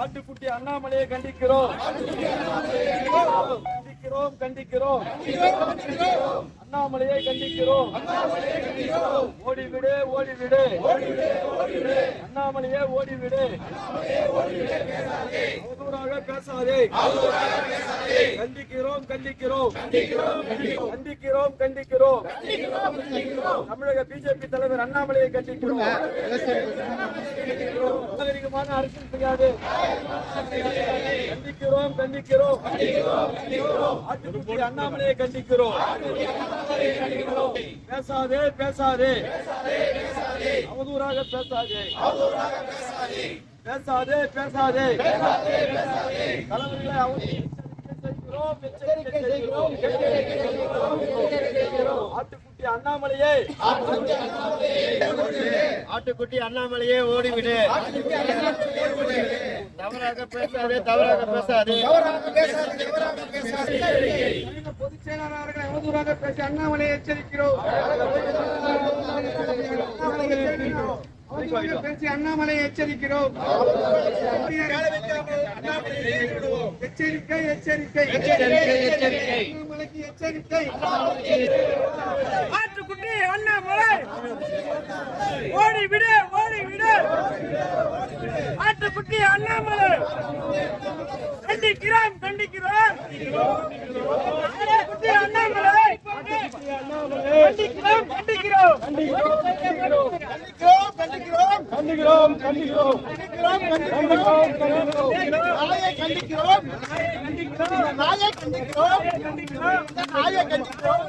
ஆட்டுக்குட்டி அண்ணாமலையை கண்டிக்கிறோம். கண்டிக்கிறோம் கண்டிக்கிறோம். அண்ணாமலையை கண்டிக்கிறோம். ஓடிவிடு ஓடிவிடு. அண்ணாமலையே ஓடிவிடு. அவதூறாக பேசாதே. கண்டிக்கிறோம் கண்டிக்கிறோம். கண்டிக்கிறோம் கண்டிக்கிறோம். தமிழக பிஜேபி தலைவர் அண்ணாமலையை கண்டிக்கிறோம். நாகரிகமான அரசியல் செய்யாது. கண்டிக்கிறோம் கண்டிக்கிறோம். ஆட்டுக்குட்டி அண்ணாமலையை கண்டிக்கிறோம். பேசாதே பேசாதே. அவதூறாக பேசாதே. பேசாதே பேசாதே. தலைவர்களை செய்கிறோம், ஆட்டுக்குட்டி அண்ணாமலையே. ஆட்டுக்குட்டி அண்ணாமலையே ஓடிவிடு. தவறாக பேசாதே தவறாக பேசாதே. பொதுச் செயலாளர் அவர்களை அவதூறாக பேசி அண்ணாமலையை எச்சரிக்கிறோம். பேசி அண்ணாமலையை எச்சரிக்கிறோம். எச்சரிக்கை எச்சரிக்கை. எச்சரிக்கை ஆட்டுக்குட்டி அண்ணாமலை ஓடி விடு ஓடி விடு. ஆட்டுக்குட்டி அண்ணாமலை. கண்டிக்கிறோம் கண்டிக்கிறோம். ஆட்டுக்குட்டி அண்ணாமலை. கண்டிக்கிறோம் கண்டிக்கிறோம். கண்டிக்கிறோம் கண்டிக்கிறோம் கண்டிக்கிறோம் நாயை கண்டிக்கிறோம் இந்த நாயை கண்டிக்கிறோம் இந்த நாயை கண்டிக்கிறோம்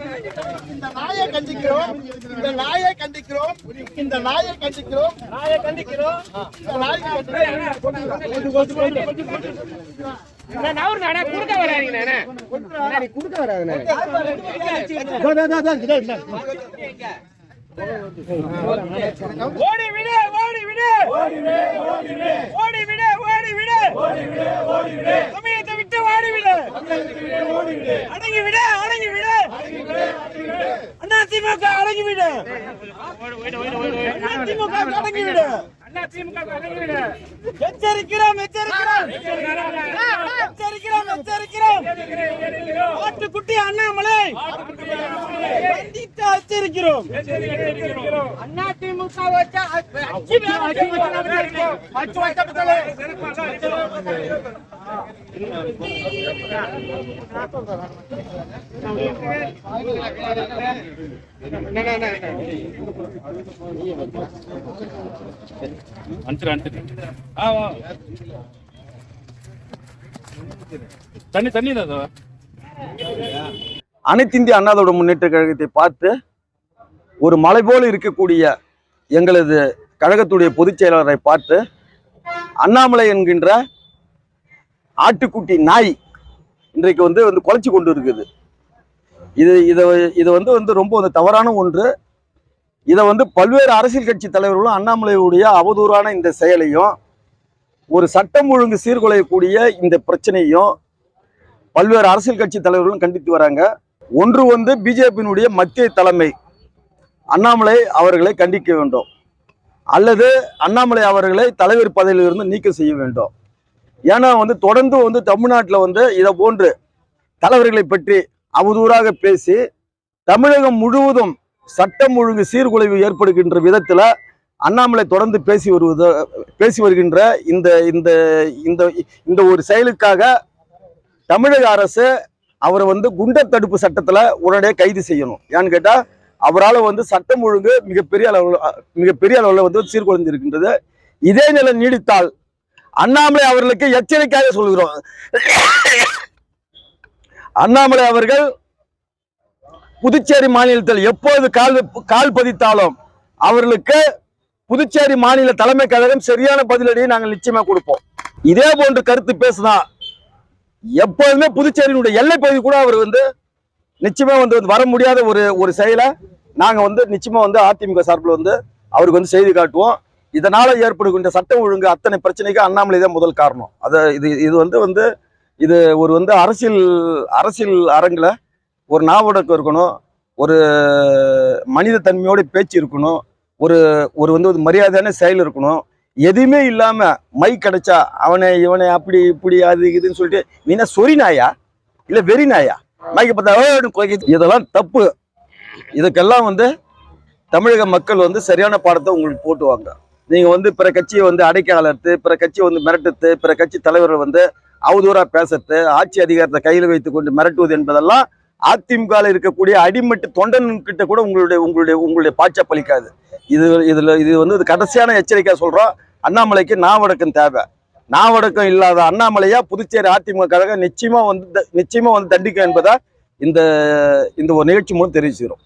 இந்த நாயை கண்டிக்கிறோம் இந்த நாயை கண்டிக்கிறோம் இந்த நாயை கண்டிக்கிறோம் நாயை கண்டிக்கிறோம் இந்த நாயை ஓடி விடு ஓடி விடு ஓடி விடு ஓடி விடு சமயத்தை விட்டு ஓடி விடு அடங்கி விடு அடங்கி விடு அண்ணா திமுக அடங்கி விடு திமுக அடங்கி விடு விடு எச்சரிக்கிறோம் எச்சரிக்கிறோம். எச்சரிக்கிறோம் எச்சரிக்கிறோம். ஆட்டுக்குட்டி அண்ணாமலை. எச்சரிக்கிறோம் அண்ணா திமுக அச்சு வைக்கப்பட்டது தண்ணி தண்ணி தான் அனைத்து இந்திய அண்ணாதோட முன்னேற்ற கழகத்தை பார்த்து ஒரு மலை போல இருக்கக்கூடிய எங்களது கழகத்துடைய பொதுச் செயலாளரை பார்த்து அண்ணாமலை என்கின்ற ஆட்டுக்குட்டி நாய் இன்றைக்கு வந்து வந்து குலைச்சி கொண்டு இருக்குது. இது இதை இது வந்து வந்து ரொம்ப வந்து தவறான ஒன்று. இதை வந்து பல்வேறு அரசியல் கட்சி தலைவர்களும் அண்ணாமலையுடைய அவதூறான இந்த செயலையும் ஒரு சட்டம் ஒழுங்கு சீர்குலையக்கூடிய இந்த பிரச்சனையும் பல்வேறு அரசியல் கட்சி தலைவர்களும் கண்டித்து வராங்க. ஒன்று வந்து பிஜேபியினுடைய மத்திய தலைமை. அண்ணாமலை அவர்களை கண்டிக்க வேண்டும். அல்லது அண்ணாமலை அவர்களை தலைவர் பதவியிலிருந்து நீக்கம் செய்ய வேண்டும். ஏன்னா வந்து தொடர்ந்து வந்து தமிழ்நாட்டில் வந்து இதை போன்று தலைவர்களை பற்றி அவதூறாக பேசி தமிழகம் முழுவதும் சட்டம் ஒழுங்கு சீர்குலைவு ஏற்படுகின்ற விதத்தில் அண்ணாமலை தொடர்ந்து பேசி வருவது பேசி வருகின்ற இந்த இந்த இந்த இந்த ஒரு செயலுக்காக தமிழக அரசு அவரை வந்து குண்டர் தடுப்பு சட்டத்தில் உடனடியாக கைது செய்யணும். ஏன்னு கேட்டால் அவரால் வந்து சட்டம் ஒழுங்கு மிகப்பெரிய அளவில் மிகப்பெரிய அளவில் வந்து சீர்குலைந்திருக்கின்றது. இதே நிலை நீடித்தால் அண்ணாமலை அவர்களுக்கு எச்சரிக்கையாக சொல்கிறோம் அண்ணாமலை அவர்கள் புதுச்சேரி மாநிலத்தில் எப்போது கால் கால் பதித்தாலும் அவர்களுக்கு புதுச்சேரி மாநில தலைமை கழகம் சரியான பதிலடியை நாங்கள் நிச்சயமா கொடுப்போம். இதே போன்று கருத்து பேசுனா எப்போதுமே புதுச்சேரியினுடைய எல்லை பகுதி கூட அவர் வந்து நிச்சயமா வந்து வர முடியாத ஒரு ஒரு செயலை நாங்கள் வந்து நிச்சயமா வந்து அதிமுக சார்பில் வந்து அவருக்கு வந்து செய்து காட்டுவோம். இதனால ஏற்படுகின்ற சட்டம் ஒழுங்கு அத்தனை பிரச்சனைக்கு அண்ணாமலை தான் முதல் காரணம். அதை இது இது வந்து வந்து இது ஒரு வந்து அரசியல் அரசியல் அரங்கில் ஒரு நாவடக்கம் இருக்கணும் ஒரு மனித தன்மையோட பேச்சு இருக்கணும் ஒரு ஒரு வந்து ஒரு மரியாதையான செயல் இருக்கணும் எதுவுமே இல்லாமல் மை கிடைச்சா அவனை இவனை அப்படி இப்படி அது இதுன்னு சொல்லிட்டு நீனா சொறி நாயா? இல்லை வெறி நாயா? மைக்கு பார்த்தா இதெல்லாம் தப்பு. இதுக்கெல்லாம் வந்து தமிழக மக்கள் வந்து சரியான பாடத்தை உங்களுக்கு போட்டுவாங்க. நீங்கள் வந்து பிற கட்சியை வந்து அடைக்க அலர்த்து பிற கட்சியை வந்து மிரட்டுத்து பிற கட்சி தலைவர்கள் வந்து அவதூறாக பேசுறது ஆட்சி அதிகாரத்தை கையில் வைத்து கொண்டு மிரட்டுவது என்பதெல்லாம் அதிமுகவில் இருக்கக்கூடிய அடிமட்டு தொண்டன்கிட்ட கூட உங்களுடைய உங்களுடைய உங்களுடைய பாய்ச்ச பலிக்காது. இது இதில் இது வந்து இது கடைசியான எச்சரிக்கை சொல்கிறோம் அண்ணாமலைக்கு நாவடக்கம் தேவை. நாவடக்கம் இல்லாத அண்ணாமலையா புதுச்சேரி அதிமுக கழகம் நிச்சயமா வந்து த- நிச்சயமா வந்து தண்டிக்கும் என்பதா இந்த இந்த ஒரு நிகழ்ச்சி மூலம் தெரிவிச்சுக்கிறோம்.